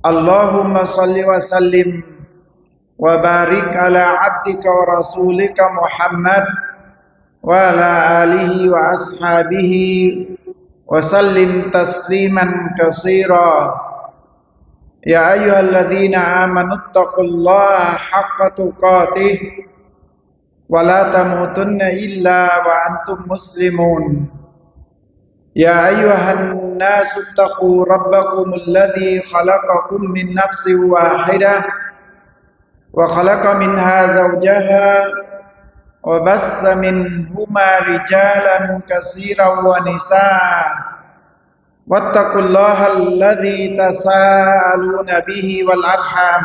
اللهم صل وسلم وبارك على عبدك ورسولك محمد وعلى آله وأصحابه وسلم تسليما كثيرا. يا أيها الذين آمنوا اتقوا الله حق تقاته ولا تموتن إلا وأنتم مسلمون. يا أيها الناس اتقوا ربكم الذي خلقكم من نفس واحدة وخلق منها زوجها وبس منهما رجالا كثيرا ونساء. واتقوا الله الذي تساءلون به والأرحام.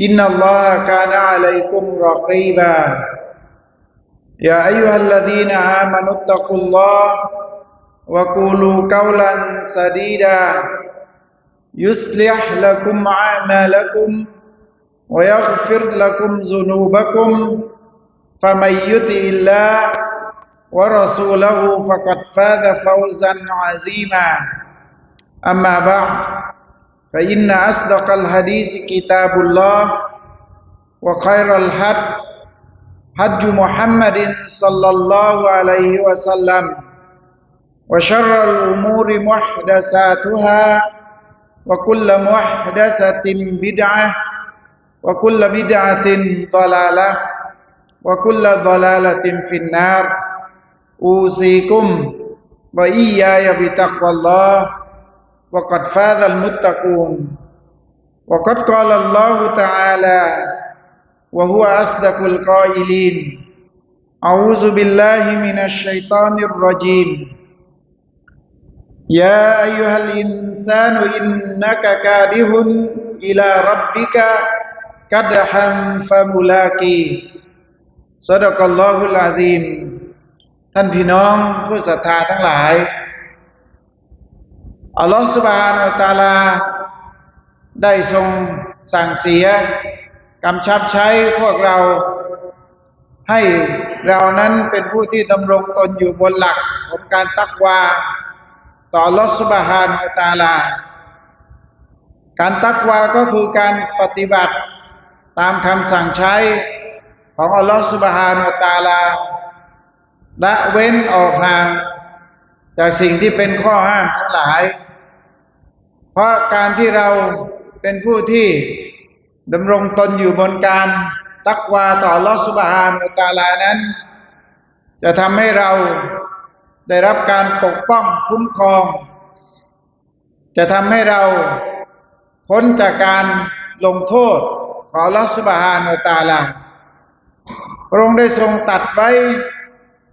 إن الله كان عليكم رقيبا. يا أيها الذين آمنوا اتقوا الله وقولوا قولا سديدا. يصلح لكم أعمالكم ويغفر لكم ذنوبكم فمن يطع الله ورسوله فقد فاز فوزا عظيما. أما بعد فإن أصدق الحديث كتاب الله وخير الهدي هدي محمد صلى الله عليه وسلم. وشر الأمور محدثاتها وكل محدثة بدعة وكل بدعة ضلالة وكل ضلالة في النار. أوصيكم وإياي بتقوى الله وقد فاز المتقون. وقد قال الله تعالى وهو أصدق القائلين أعوذ بالله من الشيطان الرجيم. يا أيها الإنسان إنك كادح إلى ربك كدحا فملاقي صدق الله العظيم ท่านพี่น้องผู้ศรัทธาทั้งหลาย อัลลอฮฺสุบฮานาอัลตาลา ได้ทรงสั่งเสียกำชับใช้พวกเรา ให้เรานั้นเป็นผู้ที่ดำรงตนอยู่บนหลักของการตักวา ต่อลอสุบฮานอัตาลา การตักวาก็คือการปฏิบัติตามคำสั่งใช้ของอัลลอฮฺสุบฮานอัตาลาละเว้นออกห่างจากสิ่งที่เป็นข้อห้ามทั้งหลาย เพราะการที่เราเป็นผู้ที่ดำรงตนอยู่บนการตักวาต่อลอสุบฮานอตาลานั้น จะทำให้เรา ได้รับการปกป้องคุ้มครอง จะทำให้เราพ้นจากการลงโทษของลอสุบฮานอตาลาพระองค์ได้ทรงตัดไว้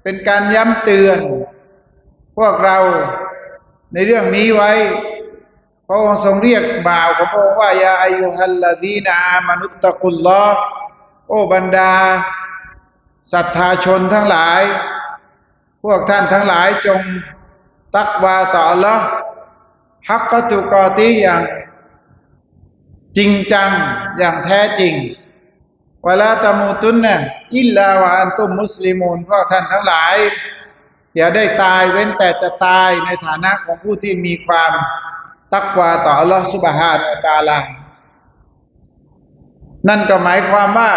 เป็นการย้ำเตือน พวกเราในเรื่องนี้ไว้ พระองค์ทรงเรียกบ่าวของพระองค์ว่ายาอายุฮัลลาดีนาอามานุตตะกุลลอโอ้บรรดาศรัทธาชนทั้งหลาย วกท่านทั้งหลายจงตักวาต่อละฮักกตุกอตีอย่างจริงจังอย่างแท้จริงเวลาตะมูตุนนะอิลลาวะอันตุมมุสลิมูนพวกท่านทั้งหลายอย่าได้ตายเว้นแต่จะตายในฐานะของผู้ที่มีความตักวาต่ออัลลอฮฺสุบฮานาตาลา นั่นก็หมายความว่า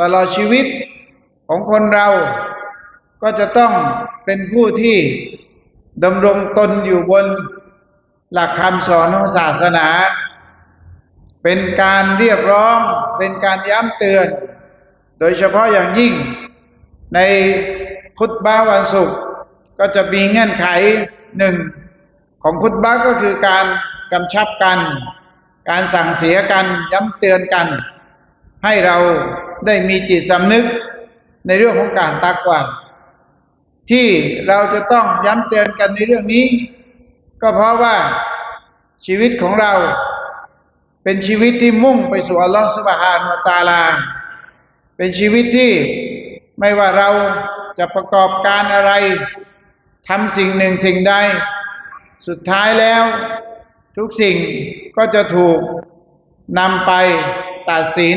ตลอดชีวิตของคนเรา ก็จะต้องเป็นผู้ที่ดำรงตนอยู่บนหลักคำสอนของศาสนา เป็นการเรียกร้อง เป็นการย้ำเตือน โดยเฉพาะอย่างยิ่ง ในคุตบ้าวันศุกร์ก็จะมีเงื่อนไขหนึ่งของคุตบ้าก็คือการกำชับกัน การสั่งเสียกันย้ำเตือนกัน ให้เราได้มีจิตสำนึกในเรื่องของการตักวา ที่เราจะต้องย้ำเตือนกันในเรื่องนี้ ก็เพราะว่าชีวิตของเราเป็นชีวิตที่มุ่งไปสู่อัลลอฮฺสุบฮานวะตาลา เป็นชีวิตที่ไม่ว่าเราจะประกอบการอะไรทำสิ่งหนึ่งสิ่งใด สุดท้ายแล้ว ทุกสิ่งก็จะถูกนำไปตัดสิน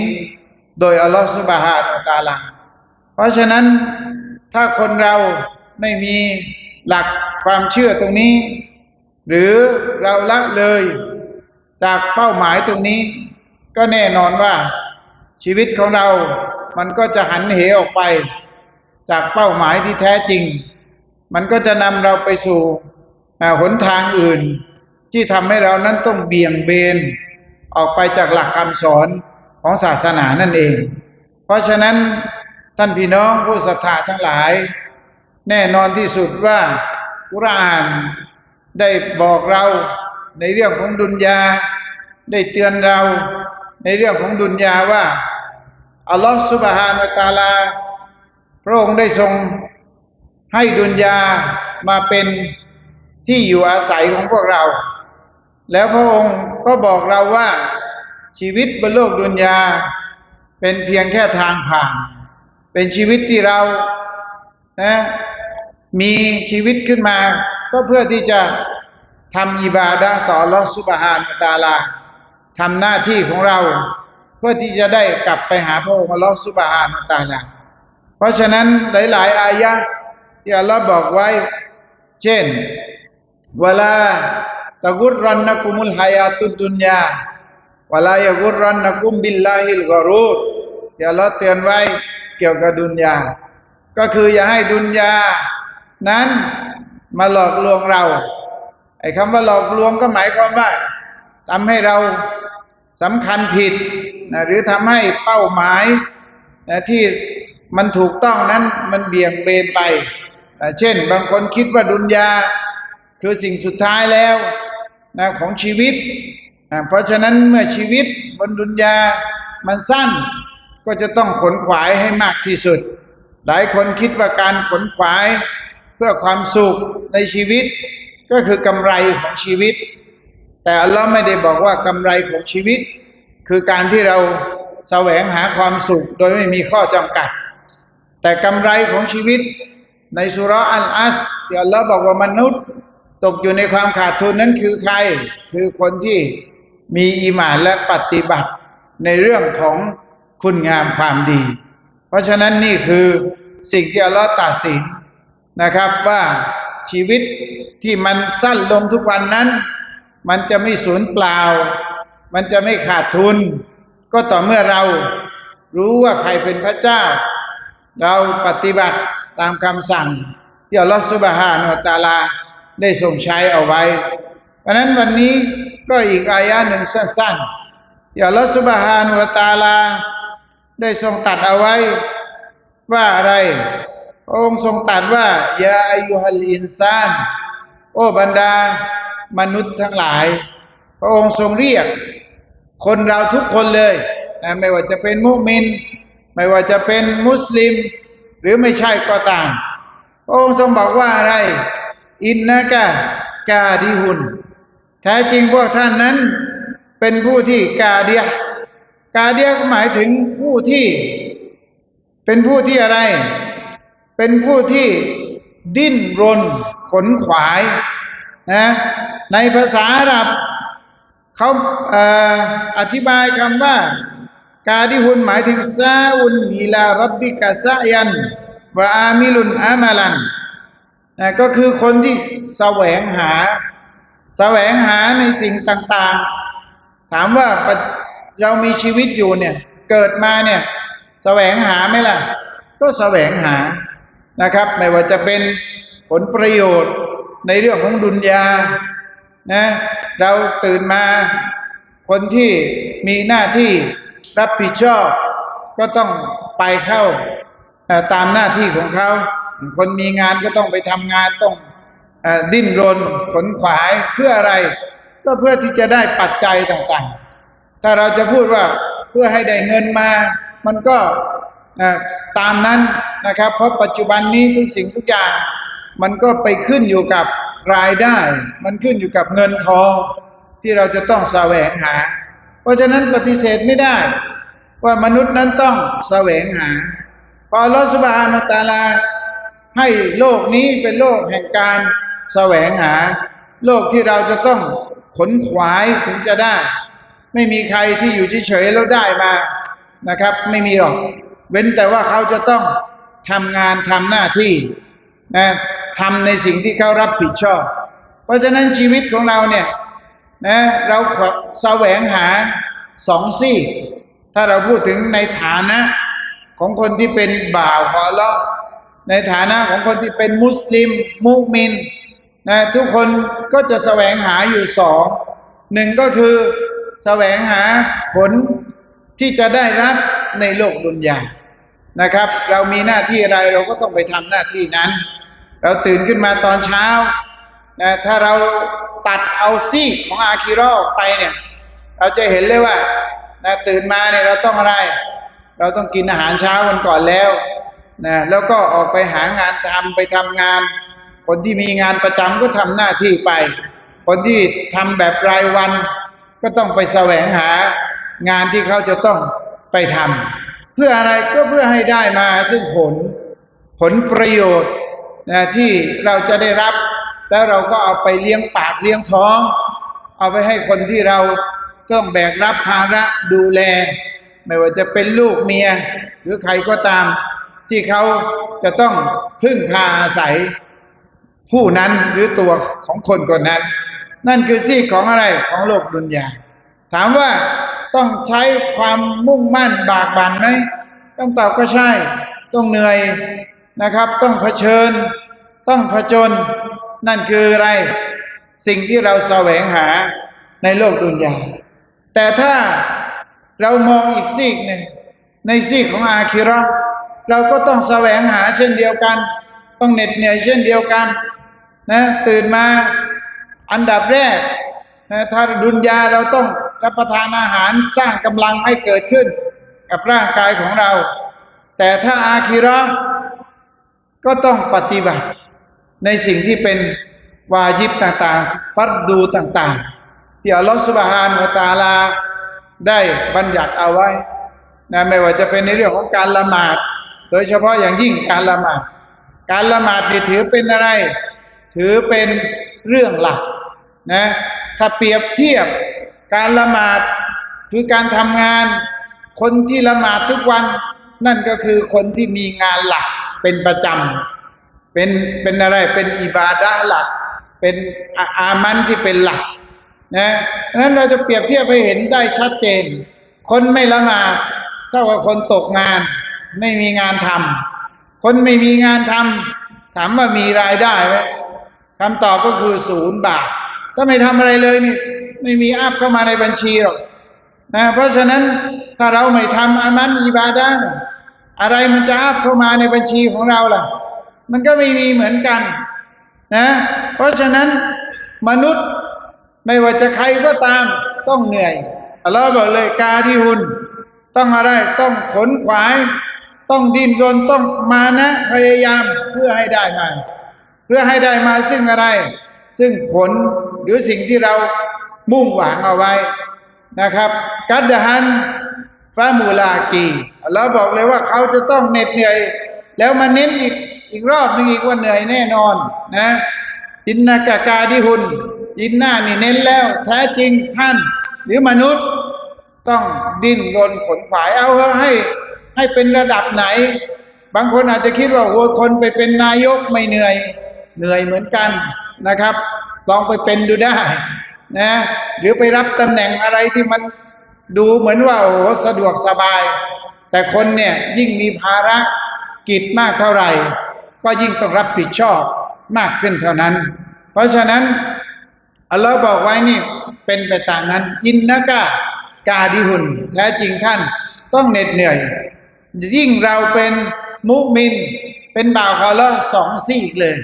โดยอัลลอฮฺสุบฮานวะตาลา เพราะฉะนั้นถ้าคนเรา ไม่มีหลักความเชื่อตรงนี้ หรือเราละเลยจากเป้าหมายตรงนี้ ก็แน่นอนว่าชีวิตของเรา มันก็จะหันเหออกไป จากเป้าหมายที่แท้จริง มันก็จะนำเราไปสู่หนทางอื่น ที่ทำให้เรานั้นต้องเบี่ยงเบน ออกไปจากหลักคำสอนของศาสนานั่นเอง เพราะฉะนั้นท่านพี่น้องผู้ศรัทธาทั้งหลาย แน่นอนที่สุดว่ากุรอานได้บอกเราในเรื่องของดุนยา ได้เตือนเราในเรื่องของดุนยาว่า อัลลอฮฺสุบฮานวตาลา พระองค์ได้ทรงให้ดุนยามาเป็นที่อยู่อาศัยของพวกเรา แล้วพระองค์ก็บอกเราว่าชีวิตบนโลกดุนยา เป็นเพียงแค่ทางผ่าน เป็นชีวิตที่เรานะ มีชีวิตขึ้นมา ก็เพื่อที่จะทำอิบาดะต่อลอสุบฮานตาลาทำหน้าที่ของเรา เพื่อที่จะได้กลับไปหาพระองค์ลอสุบฮานตาลาเพราะฉะนั้นหลาย ๆ อายะที่อัลลอฮ์บอกไว้ เช่น เวลาตะกุรรันนักุมุลฮายาตุดดุนยาเวลายะกุรรันนักุมบิลลาฮิลกอรูดที่อัลลอฮ์เตือนไว้เกี่ยวกับดุนยา ก็คืออย่าให้ดุนยา นั้นมาหลอกลวงเรา ไอ้คำว่าหลอกลวงก็หมายความว่าทำให้เราสำคัญผิดนะหรือทำให้เป้าหมายนะที่มันถูกต้องนั้นมันเบี่ยงเบนไปนะเช่น บางคนคิดว่าดุนยาคือสิ่งสุดท้ายแล้วนะของชีวิตนะเพราะฉะนั้นเมื่อชีวิตบนดุนยามันสั้นก็จะต้องขนขวายให้มากที่สุด หลายคนคิดว่าการขนขวาย เพื่อความสุขในชีวิต ก็คือกำไรของชีวิต แต่อัลลอฮ์ไม่ได้บอกว่ากำไรของชีวิต คือการที่เราแสวงหาความสุขโดยไม่มีข้อจำกัด แต่กำไรของชีวิตในสุรอัลอัสที่อัลลอฮ์บอกว่ามนุษย์ตกอยู่ในความขาดทุนนั้นคือใคร คือคนที่มีอีหมานและปฏิบัติในเรื่องของคุณงามความดี เพราะฉะนั้นนี่คือสิ่งที่อัลลอฮ์ตัดสิน นะครับว่าชีวิตที่มันสั้นลงทุกวันนั้น มันจะไม่สูญเปล่า มันจะไม่ขาดทุน ก็ต่อเมื่อเรารู้ว่าใครเป็นพระเจ้า เราปฏิบัติตามคำสั่ง ที่อัลลอฮฺสุบฮานะฮูวตาลาได้ทรงใช้เอาไว้ เพราะนั้นวันนี้ก็อีกอายะหนึ่งสั้นๆที่อัลลอฮฺสุบฮานะฮูวตาลาได้ทรงตัดเอาไว้ว่าอะไร พระองค์ทรงตรัสว่ายาอายุฮัลอินซาน โอ้บรรดามนุษย์ทั้งหลาย พระองค์ทรงเรียก คนเราทุกคนเลยนะไม่ว่าจะเป็นมุมิน ไม่ว่าจะเป็นมุสลิม หรือไม่ใช่ก็ตาม พระองค์ทรงบอกว่าอะไร อินนะกะกาดิหุน แท้จริงพวกท่านนั้น เป็นผู้ที่กาเดียกาเดียหมายถึงผู้ที่ เป็นผู้ที่อะไร เป็นผู้ที่ดิ้นรนขนขวายนะในภาษาอาหรับเขาเออธิบายคำว่ากาดิฮุนหมายถึงซาอุนอิลารับบิกะซะยันวะอามิลุนอามาลันนะก็คือคนที่แสวงหา แสวงหาในสิ่งต่างๆ ถามว่าเรามีชีวิตอยู่เนี่ย เกิดมาเนี่ย แสวงหาไหมล่ะ ก็แสวงหา นะครับ ไม่ว่าจะเป็นผลประโยชน์ในเรื่องของดุนยานะเราตื่นมาคนที่มีหน้าที่รับผิดชอบ ก็ต้องไปเข้าตามหน้าที่ของเขา คนมีงานก็ต้องไปทำงานต้องอดิ้นรนขนขวายเพื่ออะไร ก็เพื่อที่จะได้ปัจจัยต่างๆ ถ้าเราจะพูดว่าเพื่อให้ได้เงินมา มันก็ ตามนั้นนะครับเพราะปัจจุบันนี้ทุกสิ่งทุกอย่าง มันก็ไปขึ้นอยู่กับรายได้ มันขึ้นอยู่กับเงินทองที่เราจะต้องแสวงหา เพราะฉะนั้นปฏิเสธไม่ได้ ว่ามนุษย์นั้นต้องแสวงหา พออัลลอสบานาตาลา ให้โลกนี้เป็นโลกแห่งการแสวงหา โลกที่เราจะต้องขนขวายถึงจะได้ ไม่มีใครที่อยู่เฉยๆแล้วได้มานะครับ ไม่มีหรอก เว้นแต่ว่าเขาจะต้องทำงานทำหน้าที่นะทำในสิ่งที่เขารับผิดชอบ เพราะฉะนั้นชีวิตของเราเนี่ยนะเราแสวงหาสองซี่ ถ้าเราพูดถึงในฐานะของคนที่เป็นบ่าวขอลเลาะในฐานะของคนที่เป็นมุสลิม มุมินนะทุกคนก็จะแสวงหาอยู่สองหนึ่งก็คือแสวงหาผลที่จะได้รับในโลกดุนยา นะครับ เรามีหน้าที่อะไรเราก็ต้องไปทำหน้าที่นั้น เราตื่นขึ้นมาตอนเช้านะถ้าเราตัดเอาซีกของอาคิรอออกไปเนี่ย เราจะเห็นเลยว่านะตื่นมาเนี่ยเราต้องอะไร เราต้องกินอาหารเช้ากันก่อนแล้วนะแล้วก็ออกไปหางานทำไปทำงาน คนที่มีงานประจำก็ทำหน้าที่ไป คนที่ทำแบบรายวันก็ต้องไปแสวงหางานที่เขาจะต้องไปทำเพื่ออะไรก็เพื่อให้ได้มาซึ่งผลผลประโยชน์นะที่เราจะได้รับ แล้วเราก็เอาไปเลี้ยงปากเลี้ยงท้อง เอาไปให้คนที่เราต้องแบกรับภาระดูแล ไม่ว่าจะเป็นลูกเมีย หรือใครก็ตาม ที่เขาจะต้องพึ่งพาอาศัย ผู้นั้นหรือตัวของคนคนนั้น นั่นคือซีกของอะไรของโลกดุนยาถามว่า ต้องใช้ความมุ่งมั่นบากบั่นไหมต้องตอบก็ใช่ ต้องเหนื่อยนะครับ ต้องเผชิญ ต้องผจญนั่นคืออะไร สิ่งที่เราแสวงหาในโลกดุนยาแต่ถ้าเรามองอีกซีกหนึ่ง ในซีกของอาคิระเราก็ต้องแสวงหาเช่นเดียวกัน ต้องเหน็ดเหนื่อยเช่นเดียวกันนะตื่นมาอันดับแรกนะถ้าดุนยาเราต้อง รับประทานอาหารสร้างกำลังให้เกิดขึ้น กับร่างกายของเรา แต่ถ้าอาคิระก็ต้องปฏิบัติ ในสิ่งที่เป็นวาจิบต่างๆ ฟัดดูต่างๆ ที่อัลลอฮฺสุบฮานวะตาลาได้บัญญัติเอาไว้นะไม่ว่าจะเป็นในเรื่องของการละหมาด โดยเฉพาะอย่างยิ่งการละหมาด การละหมาดนี่ถือเป็นอะไร ถือเป็นเรื่องหลักนะถ้าเปรียบเทียบ การละหมาดคือการทำงาน คนที่ละหมาดทุกวัน นั่นก็คือคนที่มีงานหลักเป็นประจำเป็นเป็นอะไรเป็นอิบาดะห์หลัก เป็นอาอามันที่เป็นหลักนะนั้นเราจะเปรียบเทียบให้เห็นได้ชัดเจน คนไม่ละหมาดเท่ากับคนตกงาน ไม่มีงานทำคนไม่มีงานทำถามว่ามีรายได้ไหมคำตอบก็คือศูนย์บาท ถ้าไม่ทำอะไรเลยนี่ ไม่มีอัพเข้ามาในบัญชีหรอกนะเพราะฉะนั้นถ้าเราไม่ทำอามันอิบาดะห์อะไรมันจะอัพเข้ามาในบัญชีของเราล่ะ มันก็ไม่มีเหมือนกันนะเพราะฉะนั้นมนุษย์ไม่ว่าจะใครก็ตามต้องเหนื่อยอัลลอฮ์บอกเลยกาที่หุนต้องอะไรต้องขนขวาย ต้องดิ้นรนต้องมานะพยายามเพื่อให้ได้มา เพื่อให้ได้มาซึ่งอะไร ซึ่งผลหรือสิ่งที่เรา มุ่งหวังเอาไว้นะครับ กัดดะฮันฟามูลากีอัลลอฮ์บอกเลยว่าเขาจะต้องเหน็ดเหนื่อย แล้วมาเน้นอีกอีกรอบนึงอีกว่าเหนื่อยแน่นอนนะอินนากากาดิหุนอินนานี่เน้นแล้ว แท้จริงท่าน หรือมนุษย์ต้องดิ้นรนขนขวายเอาให้ให้เป็นระดับไหน บางคนอาจจะคิดว่าโอ้คนไปเป็นนายกไม่เหนื่อย เหนื่อยเหมือนกันนะครับ ลองไปเป็นดูได้ นะหรือไปรับตำแหน่งอะไรที่มันดูเหมือนว่าโอ้สะดวกสบาย แต่คนเนี่ยยิ่งมีภาระกิจมากเท่าไหร่ ก็ยิ่งต้องรับผิดชอบมากขึ้นเท่านั้น เพราะฉะนั้นอัลลอฮ์บอกไว้นี่เป็นไปตามนั้น อินนะกะกาดิหุนแท้จริงท่านต้องเหน็ดเหนื่อย ยิ่งเราเป็นมุมิน เป็นบ่าวเขาแล้วสองซีกเลย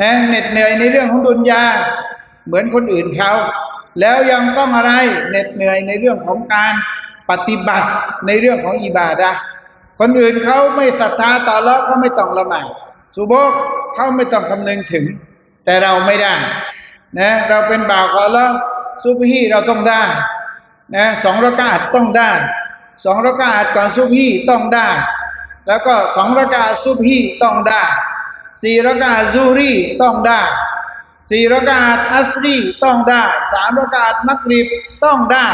นะเหน็ดเหนื่อยในเรื่องของดุนยา เหมือนคนอื่นเขา แล้วยังต้องอะไรเหน็ดเหนื่อยในเรื่องของการปฏิบัติในเรื่องของอิบาดะคนอื่นเขาไม่ศรัทธาต่อแล้วเขาไม่ต้องละหมาดสุโบกเขาไม่ต้องคำนึงถึง แต่เราไม่ได้นะเราเป็นบ่าวขอแล้วซุบฮีเราต้องได้นะสองรากาตต้องได้สองรากาตก่อนซุบฮีต้องได้ แล้วก็สองรากาตซุบฮีต้องได้สี่รากาตซูรีต้องได้ สี่รากาตอัสรีต้องได้สามรากาตมักริบต้องได้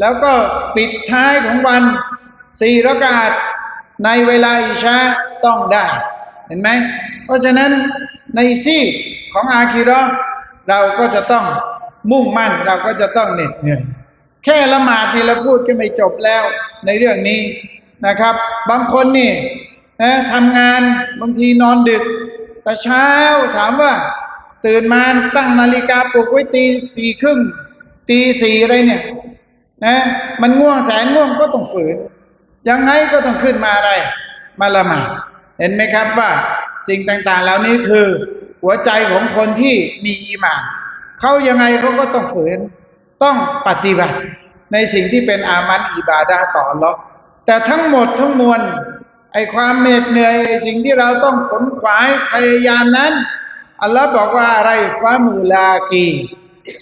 แล้วก็ปิดท้ายของวันสี่รากาตในเวลาอิชาต้องได้ เห็นไหม เพราะฉะนั้นในซีของอาคีราะห์เราก็จะต้องมุ่งมั่นเราก็จะต้องเหน็ดเหนื่อยแค่ละหมาดนี่เราพูดก็ไม่จบแล้วในเรื่องนี้นะครับ บางคนนี่นะทำงานบางทีนอนดึก แต่เช้าถามว่า ตื่นมาตั้งนาฬิกาปลุกไว้ตีสี่ครึ่งตีสี่อะไรเนี่ยนะมันง่วงแสนง่วงก็ต้องฝืน ยังไงก็ต้องขึ้นมาอะไร มาละหมาดเห็นไหมครับว่าสิ่งต่างๆเหล่านี้คือ หัวใจของคนที่มีอีหมานเขายังไงเขาก็ต้องฝืน ต้องปฏิบัติ ในสิ่งที่เป็นอามันอิบาดาต่ออัลเลาะห์แต่ทั้งหมดทั้งมวลไอความเหน็ดเหนื่อยไอสิ่งที่เราต้องขนขวายพยายามนั้น อัลลอฮ์บอกว่าอะไรฟามูลากี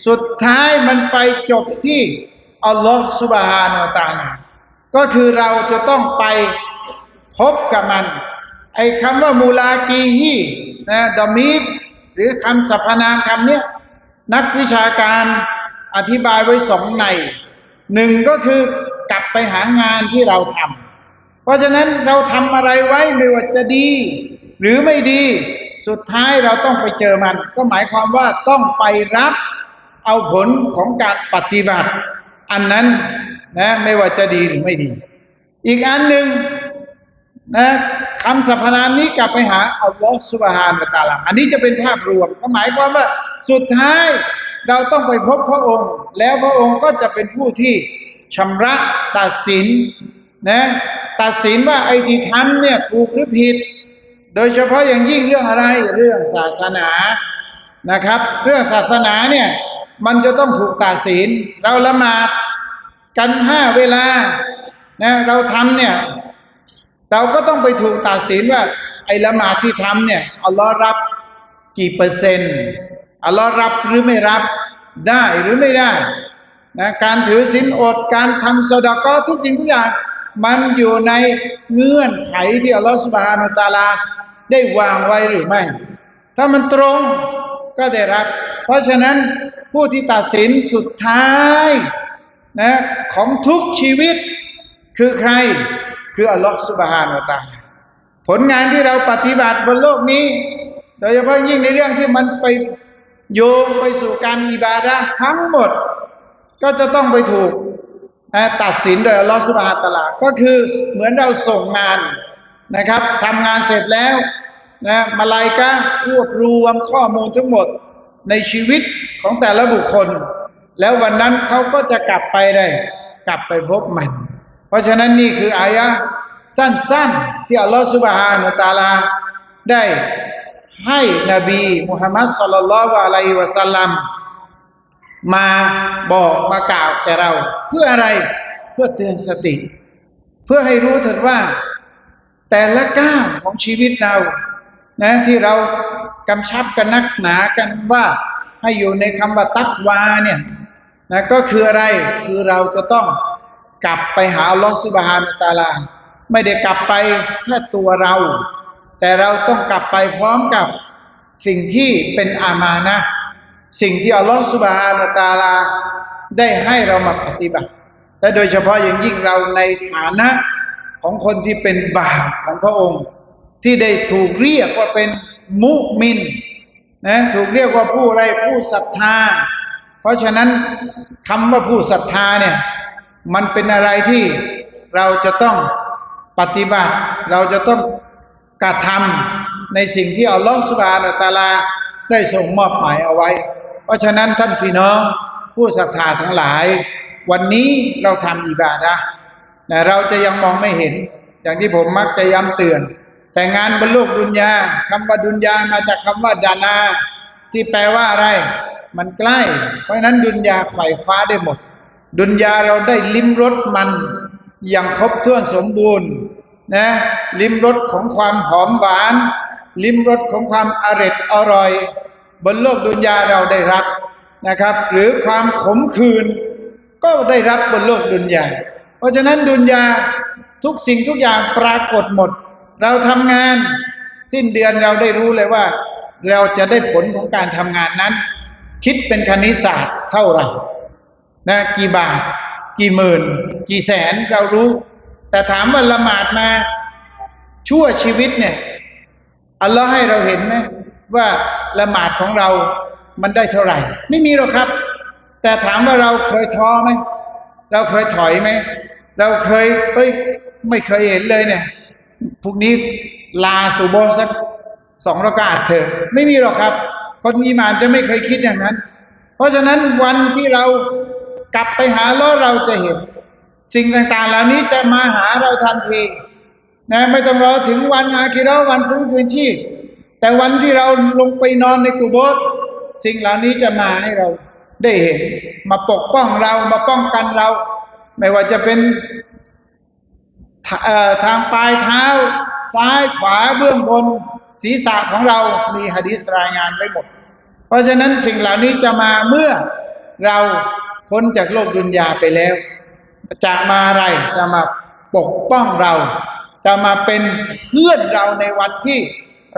สุดท้ายมันไปจบที่อัลลอฮ์สุบฮานาตาลาก็คือเราจะต้องไปพบกับมัน ไอ้คำว่ามูลากีฮีนะดอมีดหรือคำสรรพนามคำเนี้ยนักวิชาการอธิบายไว้สองในหนึ่งก็คือกลับไปหางานที่เราทำเพราะฉะนั้นเราทำอะไรไว้ไม่ว่าจะดี หรือไม่ดี สุดท้ายเราต้องไปเจอมัน ก็หมายความว่าต้องไปรับเอาผลของการปฏิบัติ อันนั้นนะไม่ว่าจะดีหรือไม่ดี อีกอันหนึ่งนะคำสรรพนามนี้กลับไปหาอัลลอฮฺสุบฮานตะตาลาอันนี้จะเป็นภาพรวม ก็หมายความว่าสุดท้ายเราต้องไปพบพระองค์ แล้วพระองค์ก็จะเป็นผู้ที่ชำระตัดสินนะตัดสินว่าไอ้ที่ทำเนี่ยถูกหรือผิด โดยเฉพาะอย่างยิ่งเรื่องอะไรเรื่องศาสนานะครับ เรื่องศาสนาเนี่ยมันจะต้องถูกตัดสิน เราละหมาดกันห้าเวลานะเราทำเนี่ยเราก็ต้องไปถูกตัดสินว่า ไอ้ละหมาดที่ทำเนี่ยอัลลอฮ์รับกี่เปอร์เซ็นต์อัลลอฮ์รับหรือไม่รับได้หรือไม่ได้นะการถือศีลอดการทำสดาก็ทุกสิ่งทุกอย่าง มันอยู่ในเงื่อนไขที่อัลลอฮ์สุบฮานาตะอาลา ได้วางไว้หรือไม่ ถ้ามันตรงก็ได้รับ เพราะฉะนั้นผู้ที่ตัดสินสุดท้ายนะของทุกชีวิตคือใครคืออัลลอฮ์สุบฮานวะตาผลงานที่เราปฏิบัติบนโลกนี้ โดยเฉพาะยิ่งในเรื่องที่มันไปโยงไปสู่การอิบาดะทั้งหมด ก็จะต้องไปถูกตัดสินโดยอัลลอฮ์สุบฮานตะลา ก็คือเหมือนเราส่งงาน นะครับทำงานเสร็จแล้วนะมาลายกะรวบรวมข้อมูลทั้งหมดในชีวิตของแต่ละบุคคล แล้ววันนั้นเขาก็จะกลับไปได้กลับไปพบมัน เพราะฉะนั้นนี่คืออายะสั้นๆ ที่อัลลอฮฺสุบฮานะฮูวะตาลา ได้ให้นบีมุฮัมมัดสุลลัลลอฮุอะลัยฮิวะสัลลัมมาบอกมากล่าวแก่เรา เพื่ออะไรเพื่อเตือนสติ เพื่อให้รู้เถิดว่า แต่ละก้าวของชีวิตเรา นะที่เรากำชับกันนักหนากันว่าให้อยู่ในคำว่าตักวาเนี่ยนะก็คืออะไรคือเราจะต้องกลับไปหาอัลลอฮฺสุบฮานะตาลา ไม่ได้กลับไปแค่ตัวเรา แต่เราต้องกลับไปพร้อมกับสิ่งที่เป็นอามานะสิ่งที่อัลลอฮฺสุบฮานะตาลา ได้ให้เรามาปฏิบัติ และโดยเฉพาะอย่างยิ่งเราในฐานะ ของคนที่เป็นบ่าวของพระองค์ ที่ได้ถูกเรียกว่าเป็นมุมินนะถูกเรียกว่าผู้อะไรผู้ศรัทธา เพราะฉะนั้นคำว่าผู้ศรัทธาเนี่ยมันเป็นอะไรที่เราจะต้องปฏิบัติ เราจะต้องกระทำในสิ่งที่อัลลอฮฺสุบานะตาลาได้ส่งมอบหมายเอาไว้ เพราะฉะนั้นท่านพี่น้องผู้ศรัทธาทั้งหลาย วันนี้เราทำอิบาดะห์ นะเราจะยังมองไม่เห็น อย่างที่ผมมักจะย้ำเตือน แต่งานบนโลกดุนยาคำว่าดุนยามาจากคำว่าดานา ที่แปลว่าอะไร มันใกล้ เพราะนั้นดุนยาไขว่คว้าได้หมด ดุนยาเราได้ลิ้มรสมันอย่างครบถ้วนสมบูรณ์นะลิ้มรสของความหอมหวาน ลิ้มรสของความอร็ดอร่อย บนโลกดุนยาเราได้รับนะครับ หรือความขมขื่นก็ได้รับบนโลกดุนยา เพราะฉะนั้นดุนยาทุกสิ่งทุกอย่างปรากฏหมด เราทำงานสิ้นเดือนเราได้รู้เลยว่า เราจะได้ผลของการทำงานนั้น คิดเป็นคณิตศาสตร์เท่าไหร่นะกี่บาท กี่หมื่น กี่แสนเรารู้ แต่ถามว่าละหมาดมาชั่วชีวิตเนี่ยอัลลอฮ์ให้เราเห็นไหมว่าละหมาดของเรามันได้เท่าไหร่ ไม่มีหรอกครับ แต่ถามว่าเราเคยท้อไหม เราเคยถอยไหม เราเคยเอ้ย ไม่เคยเห็นเลยเนี่ย พวกนี้ลาสุโบสักสองรากาศเถอะ ไม่มีหรอกครับ คนมีมานจะไม่เคยคิดอย่างนั้น เพราะฉะนั้นวันที่เรากลับไปหาโลกเราจะเห็น สิ่งต่างๆ เหล่านี้จะมาหาเราทันทีนะไม่ต้องรอถึงวันอาคิเราวันฟื้นคืนชีพแต่วันที่เราลงไปนอนในกุโบสสิ่งเหล่านี้จะมาให้เรา ได้เห็น มาปกป้องเรามาป้องกันเรา ไม่ว่าจะเป็นทางปลายเท้า ซ้ายขวาเบื้องบน ศีรษะของเรามีหะดีษรายงานไว้หมด เพราะฉะนั้นสิ่งเหล่านี้จะมาเมื่อเราพ้นจากโลกดุนยาไปแล้ว จะมาอะไรจะมาปกป้องเรา จะมาเป็นเพื่อนเราในวันที่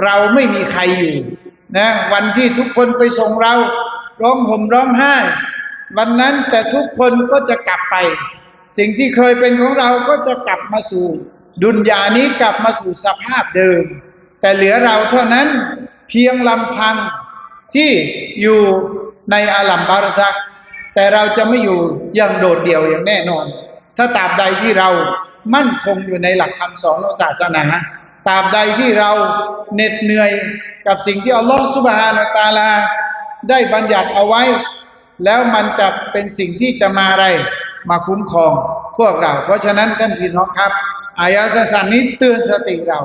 เราไม่มีใครอยู่นะวันที่ทุกคนไปส่งเรา ร้องห่มร้องไห้ วันนั้นแต่ทุกคนก็จะกลับไป สิ่งที่เคยเป็นของเราก็จะกลับมาสู่ ดุนยานี้กลับมาสู่สภาพเดิม แต่เหลือเราเท่านั้นเพียงลำพังที่อยู่ในอาลัมบารซัก แต่เราจะไม่อยู่อย่างโดดเดี่ยวอย่างแน่นอน ถ้าตราบใดที่เรามั่นคงอยู่ในหลักคำสอนของศาสนาตราบใดที่เราเหน็ดเหนื่อยกับสิ่งที่อัลลอฮฺสุบฮานาตะอาลา ได้บัญญัติเอาไว้ แล้วมันจะเป็นสิ่งที่จะมาอะไร มาคุ้มครองพวกเรา เพราะฉะนั้นท่านพี่น้องครับ อายะสั้นๆนี้เตือนสติเรา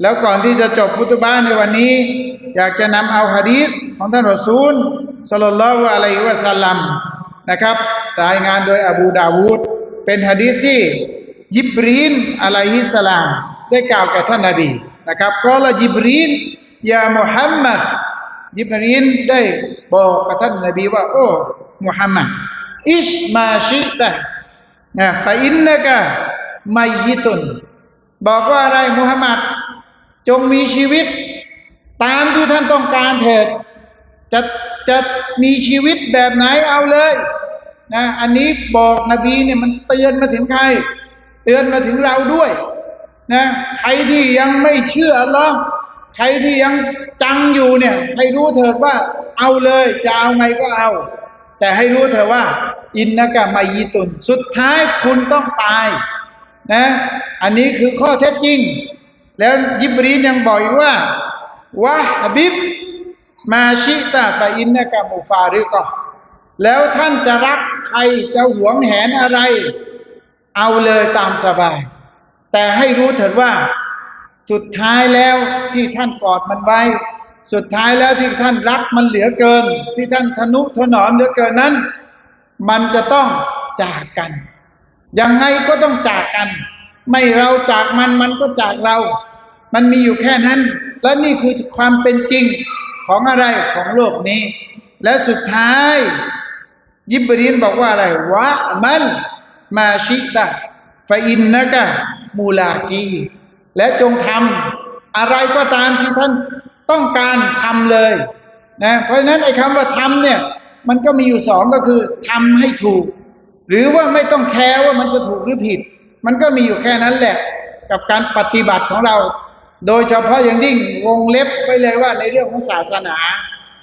แล้วก่อนที่จะจบพุทธบ้านในวันนี้ อยากจะนำเอาฮะดีษของท่านรอซูลสลลัลอฮุอะลัยฮิวะสัลลัมนะครับรายงานโดยอบูดาวูดเป็นฮะดีษที่ยิบรีนอะลัยฮิสสลามได้กล่าวแก่ท่านนบีนะครับก็ละยิบรีนยามุฮัมมัด ยิบรีนได้บอกกับท่านนบีว่า โอ้มุฮัมมัดอิชมาชิตะนะฟาอินนะกะไมยิตุนบอกว่าอะไรมุฮัมมัดจงมีชีวิต ตามที่ท่านต้องการเถิดจะจะมีชีวิตแบบไหนเอาเลยนะอันนี้บอกนบีเนี่ยมันเตือนมาถึงใคร เตือนมาถึงเราด้วยนะใครที่ยังไม่เชื่ออัลลอฮ์ ใครที่ยังจังอยู่เนี่ย ให้รู้เถิดว่า เอาเลยจะเอาไงก็เอา แต่ให้รู้เถิดว่า อินนากะมายีตุน สุดท้ายคุณต้องตายนะ อันนี้คือข้อเท็จจริง แล้วยิบรีนยังบอกอีกว่าวะฮบิบมาชิตาฟาอินนะกะมูฟาริกะแล้วท่านจะรักใครจะหวงแหนอะไร เอาเลยตามสบาย แต่ให้รู้เถิดว่า สุดท้ายแล้วที่ท่านกอดมันไว้ สุดท้ายแล้วที่ท่านรักมันเหลือเกิน ที่ท่านทนุถนอมเหลือเกินนั้น มันจะต้องจากกัน ยังไงก็ต้องจากกัน ไม่เราจากมันมันก็จากเรา มันมีอยู่แค่นั้น และนี่คือความเป็นจริงของอะไรของโลกนี้ และสุดท้าย ยิบรีนบอกว่าอะไรวะมันมาชิตะฟอินนะกะมูลากี และจงทำอะไรก็ตามที่ท่านต้องการทำเลยนะเพราะฉะนั้นไอ้คำว่าทำเนี่ยมันก็มีอยู่สองก็คือทำให้ถูก หรือว่าไม่ต้องแคร์ว่ามันจะถูกหรือผิด มันก็มีอยู่แค่นั้นแหละ กับการปฏิบัติของเรา โดยเฉพาะอย่างยิ่งวงเล็บไปเลยว่าในเรื่องของศาสนา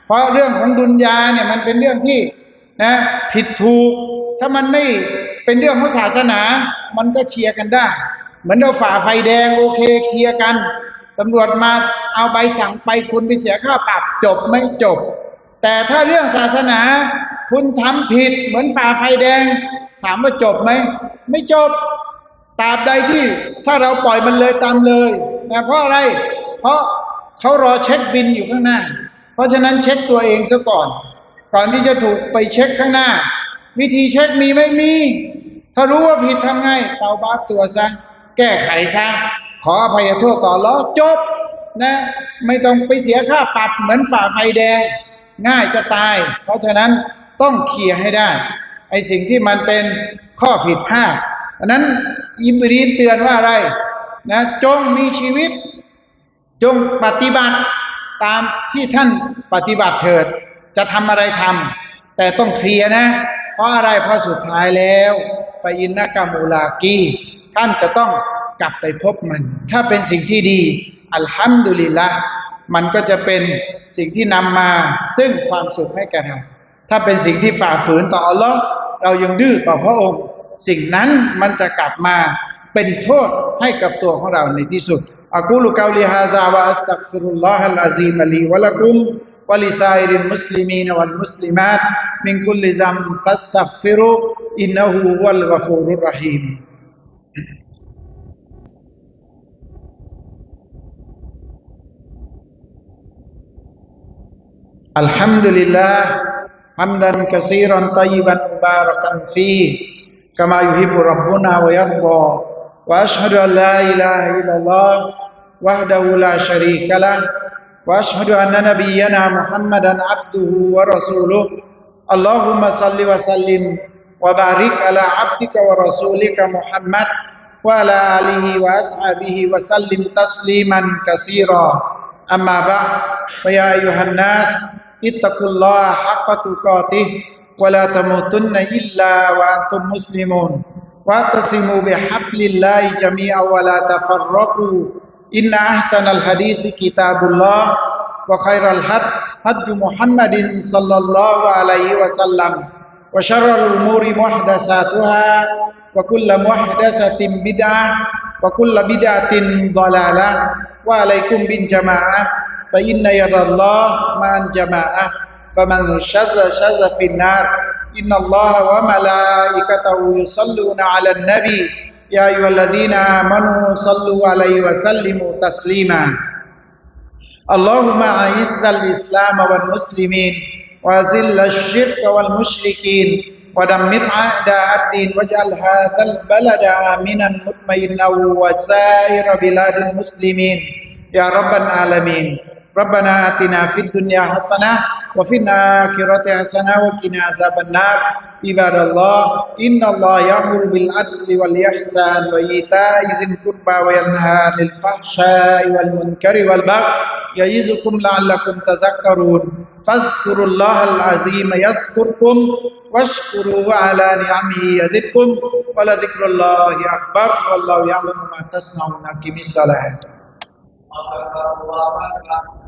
เพราะเรื่องของดุนยาเนี่ยมันเป็นเรื่องที่นะผิดถูก ถ้ามันไม่เป็นเรื่องของศาสนา มันก็เคลียร์กันได้ เหมือนเราฝ่าไฟแดงโอเคเคลียร์กันตำรวจมาเอาใบสั่งไปคุณไปเสียค่าปรับจบไม่จบ แต่ถ้าเรื่องศาสนา คุณทำผิดเหมือนฝ่าไฟแดง ถามว่าจบไหม ไม่จบตราบใดที่ถ้าเราปล่อยมันเลยตามเลยนะเพราะอะไร เพราะเขารอเช็คบินอยู่ข้างหน้า เพราะฉะนั้นเช็คตัวเองซะก่อน ก่อนที่จะถูกไปเช็คข้างหน้า วิธีเช็คมีไม่มี ถ้ารู้ว่าผิดทำไงเตาบ้าตัวซะ แก้ไขซะขออภัยโทษต่อล้อจบนะไม่ต้องไปเสียค่าปรับเหมือนฝ่าไฟแดง ง่ายจะตาย เพราะฉะนั้นต้องเคลียร์ให้ได้ไอสิ่งที่มันเป็นข้อผิดพลาดอันนั้นอิบรีนเตือนว่าอะไรนะจงมีชีวิต จงปฏิบัติตามที่ท่านปฏิบัติเถิด จะทำอะไรทำแต่ต้องเคลียร์นะ เพราะอะไรเพราะสุดท้ายแล้วไฟอินนากามูลากี ท่านจะต้องกลับไปพบมัน ถ้าเป็นสิ่งที่ดี อัลฮัมดุลิลละมันก็จะเป็นสิ่งที่นำมาซึ่งความสุขให้แก่เราถ้าเป็นสิ่งที่ฝ่าฝืนต่ออัลลอฮ์เรายังดื้อต่อพระองค์ สิ่งนั้นมันจะกลับมาเป็นโทษให้กับตัวของเราในที่สุดอักูลกาลิฮาซาวะอัสตักฟิรุลลอฮัลอาซีมลีวะลักุมวะลิซาอิรินมุสลิมีนวัลมุสลิมาตมินกุลลิซัมฟัสตักฟิรุอินนหูวัลกฟูรุรรหีม الحمد لله حمدا كثيرا طيبا مباركا فيه كما يحب ربنا ويرضى واشهد ان لا اله الا الله وحده لا شريك له واشهد ان نبينا محمدا عبده ورسوله اللهم صل وسلم وبارك على عبدك ورسولك محمد وعلى اله واصحابه وسلم تسليما كثيرا اما بعد فيا ايها الناس اتقوا الله حق تقاته ولا تموتن الا وانتم مسلمون واعتصموا بحبل الله جميعا ولا تفرقوا إن أحسن الحديث كتاب الله وخير الهدي هدي محمد صلى الله عليه وسلم وشر الأمور محدثاتها وكل محدثة بدعة وكل بدعة ضلالة وعليكم بالجماعة فإن يد الله مع الجماعة فمن شذ شذ في النار. إن الله وملائكته يصلون على النبي. يا أيها الذين آمنوا صلوا عليه وسلموا تسليما. اللهم أعز الإسلام والمسلمين وأذل الشرك والمشركين ودمر أعداء الدين واجعل هذا البلد آمنا مطمئنا وسائر بلاد المسلمين. يا رب العالمين. ربنا آتنا في الدنيا حسنة وفي الآخرة حسنة وقنا عذاب النار. عباد الله إن الله يأمر بالعدل والإحسان وإيتاء ذي القربى وينهى عن الفحشاء والمنكر والبغي يعظكم لعلكم تذكرون. فاذكروا الله العظيم يذكركم واشكروه على نعمه يزدكم ولذكر الله أكبر والله يعلم ما تصنعون. أقم الصلاة. الله أكبر.